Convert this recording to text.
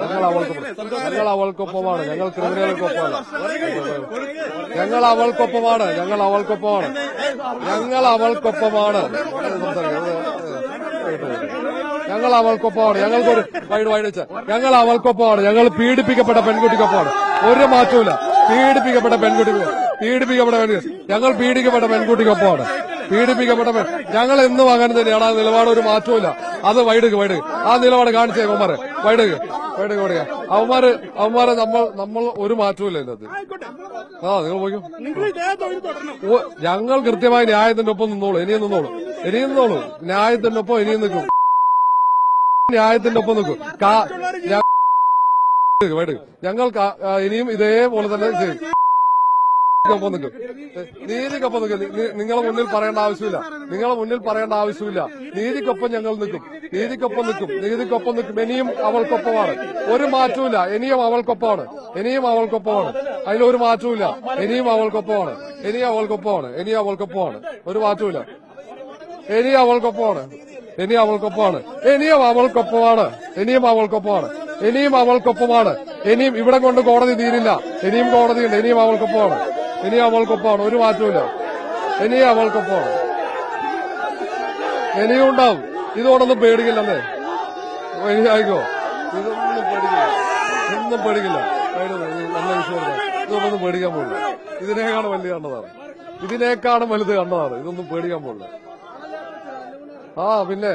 ഞങ്ങൾ അവൾക്കൊപ്പം ഞങ്ങൾ അവൾക്കൊപ്പമാണ് ഞങ്ങൾ ക്രിമിനലുകൾക്കൊപ്പമാണ് ഞങ്ങൾ അവൾക്കൊപ്പമാണ് ഞങ്ങൾ അവൾക്കൊപ്പമാണ് ഞങ്ങൾ അവൾക്കൊപ്പമാണ് ഞങ്ങൾ അവൾക്കൊപ്പമാണ് ഞങ്ങൾക്കൊരു വൈഡ് വൈഡ് വെച്ച. ഞങ്ങൾ അവൾക്കൊപ്പമാണ് ഞങ്ങൾ പീഡിപ്പിക്കപ്പെട്ട പെൺകുട്ടിക്കൊപ്പമാണ്. ഒരു മാറ്റവും പീഡിപ്പിക്കപ്പെട്ട പെൺകുട്ടിക്ക് പീഡിപ്പിക്കപ്പെട്ട പെൺകുട്ടി. ഞങ്ങൾ പീഡിക്കപ്പെട്ട പെൺകുട്ടിക്കൊപ്പമാണ്. പീഡിപ്പിക്കപ്പെട്ട പെൺ ഞങ്ങൾ എന്നും അങ്ങനെ തന്നെയാണ്. ആ നിലപാട് ഒരു മാറ്റവും അത് വൈഡുക വൈഡുക ആ നിലപാട് കാണിച്ചേ അവന്മാരെ. വൈഡുക വൈഡുക വൈഡുക അവന്മാര് അവന്മാരെ നമ്മൾ നമ്മൾ ഒരു മാറ്റവുമില്ല ഇതിനകത്ത്. ആ നിങ്ങൾ പോയിക്കോ. ഞങ്ങൾ കൃത്യമായി ന്യായത്തിന്റെ ഒപ്പം നിന്നോളൂ. ഇനിയും നിന്നോളൂ. ഇനിയും നിന്നോളൂ. ന്യായത്തിന്റെ ഒപ്പം ഇനിയും നിൽക്കും. ന്യായത്തിന്റെ ഒപ്പം നിൽക്കും. ഞങ്ങൾ ഇനിയും ഇതേപോലെ തന്നെ ചെയ്യും. ഒപ്പം നിൽക്കും നീതിക്കൊപ്പം നിൽക്കും നിങ്ങളെ മുന്നിൽ പറയേണ്ട ആവശ്യമില്ല നിങ്ങളെ മുന്നിൽ പറയേണ്ട ആവശ്യമില്ല നീതിക്കൊപ്പം ഞങ്ങൾ നിൽക്കും നീതിക്കൊപ്പം നിൽക്കും നീതിക്കൊപ്പം നിൽക്കും ഇനിയും അവൾക്കൊപ്പമാണ് ഒരു മാറ്റവുമില്ല ഇനിയും അവൾക്കൊപ്പമാണ് ഇനിയും അവൾക്കൊപ്പമാണ് അതിലൊരു മാറ്റവുമില്ല ഇനിയും അവൾക്കൊപ്പമാണ് ഇനിയും അവൾക്കൊപ്പമാണ് ഇനിയും അവൾക്കൊപ്പമാണ് ഒരു മാറ്റവുമില്ല ഇനിയും അവൾക്കൊപ്പമാണ് ഇനിയും അവൾക്കൊപ്പമാണ് ഇനിയും അവൾക്കൊപ്പമാണ് ഇനിയും അവൾക്കൊപ്പമാണ് ഇനിയും അവൾക്കൊപ്പമാണ് ഇനിയും ഇവിടെ കൊണ്ട് കോടതി തീരില്ല ഇനിയും കോടതിയുണ്ട് ഇനിയും അവൾക്കൊപ്പമാണ് ഇനിയും അവൾക്കൊപ്പമാണ് ഒരു മാറ്റവുമില്ല. ഇനി അവൾക്കൊപ്പമാണ് ഇനിയും ഉണ്ടാവും. ഇതോടൊന്നും പേടിക്കില്ലെന്നേ. ഇനി ആയിക്കോ? ഇതൊന്നും പേടിക്കില്ല. ഒന്നും പേടിക്കില്ല. നല്ല വിശ്വാസം ഇതൊന്നും പേടിക്കാൻ പോകില്ല. ഇതിനേക്കാണ് വലിയ കണ്ടതാണ്. ഇതിനേക്കാണ് വലുത് കണ്ടതാണ്. ഇതൊന്നും പേടിക്കാൻ പോകില്ല. ആ പിന്നെ?